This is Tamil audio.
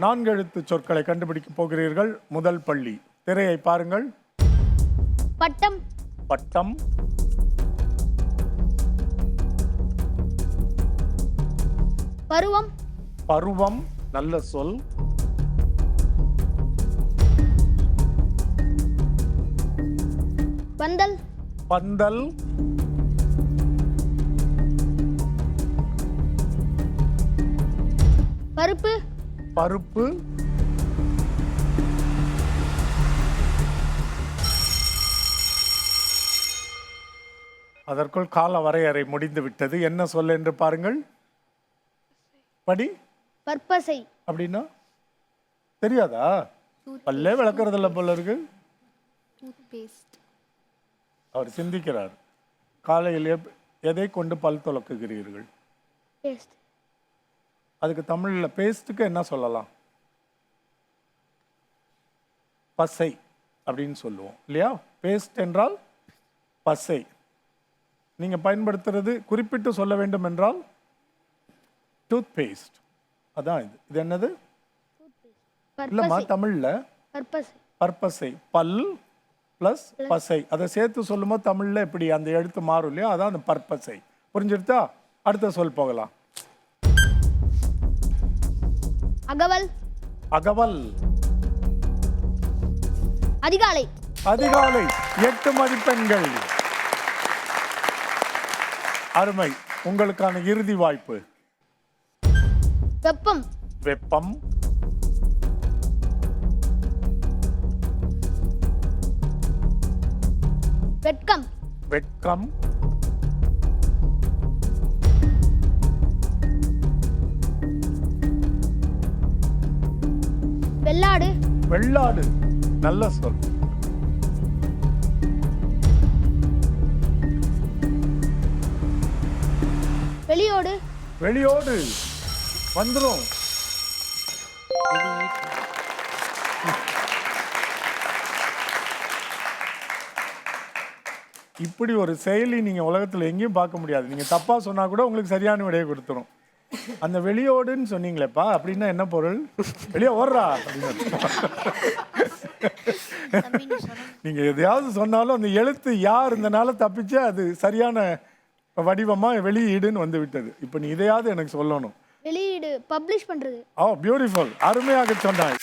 நான்கு எழுத்து சொற்களை கண்டுபிடிக்க போகிறீர்கள். முதல் பள்ளி. திரையை பாருங்கள். பட்டம். பட்டம். பருவம். பருவம். நல்ல சொல். பந்தல். பந்தல். பருப்பு. அதற்குள் கால வரையறை முடிந்து விட்டது என்ன சொல் என்று பாருங்கள். படி. பற்பசை. அப்படின்னா? தெரியாதா? பல்லே விளக்குறதில்ல போல இருக்கு. அவர் சிந்திக்கிறார். காலையில் எதை கொண்டு பல் துலக்குகிறீர்கள்? பேஸ்ட் அதுக்கு தமிழில் பேஸ்ட்டுக்கு என்ன சொல்லலாம்? பசை அப்படின்னு சொல்லுவோம் இல்லையா? பேஸ்ட் என்றால் பசை. நீங்கள் பயன்படுத்துறது குறிப்பிட்டு சொல்ல வேண்டும் என்றால் டூத் பேஸ்ட் அதான் இது. இது என்னது? இல்லைம்மா தமிழில் பற்பசை. பல் ப்ளஸ் பசை. அதை சேர்த்து சொல்லும்போது தமிழில் இப்படி அந்த எழுத்து மாறும் இல்லையா? அதான் அந்த பற்பசை. புரிஞ்சிருத்தா அடுத்த சொல் போகலாம். அகவல். அகவல். அதிகாலை. அதிகாலை எட்டு மதிப்பெண்கள். அருமை. உங்களுக்கான இறுதி வாய்ப்பு. வெப்பம். வெப்பம். வெட்கம். வெட்கம். வெள்ளாடு. வெள்ளாடு. நல்ல சொல். வெளியோடு. வெளியோடு. வந்துரும். இப்படி ஒரு செயலி நீங்க உலகத்துல எங்கேயும் பார்க்க முடியாது. நீங்க தப்பா சொன்னா கூட உங்களுக்கு சரியான விடையை கொடுத்துரும். அந்த வெளியோடுன்னு சொன்னீங்களேப்பா அப்படின்னா என்ன பொருள்? வெளியே ஓடுறா அப்படின்னு. நீங்க எதையாவது சொன்னாலும் அந்த எழுத்து யார் இருந்தனால தப்பிச்சு அது சரியான வடிவமா வெளியீடுன்னு வந்து விட்டது இப்போ நீ இதையாவது எனக்கு சொல்லணும். வெளியீடு பப்ளிஷ் பண்றது. ஓ பியூட்டிஃபுல் அருமையாக சொன்னாய்.